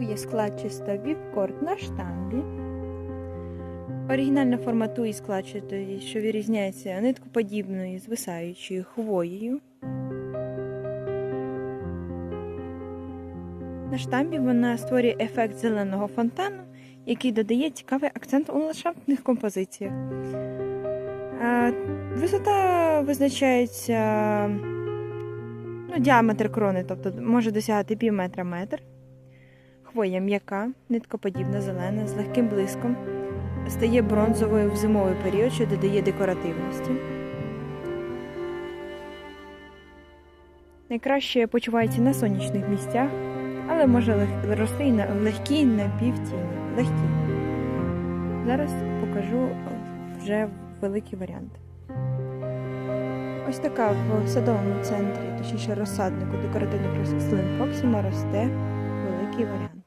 Є складчиста віпкорд на штамбі. Оригінальна форма туї складчатої, що відрізняється ниткоподібною звисаючою хвоєю. На штамбі вона створює ефект зеленого фонтану, який додає цікавий акцент у ландшафтних композиціях. Висота визначається ну, діаметр крони, тобто може досягати пів метра метр. Хвоя м'яка, ниткоподібна зелена, з легким блиском, стає бронзовою в зимовий період, що додає декоративності. Найкраще почувається на сонячних місцях, але може рости і на легкій напівтіні. Легкій. Зараз покажу вже великий варіант. Ось така в садовому центрі, точніше розсаднику декоративних рослин Проксима росте великий варіант.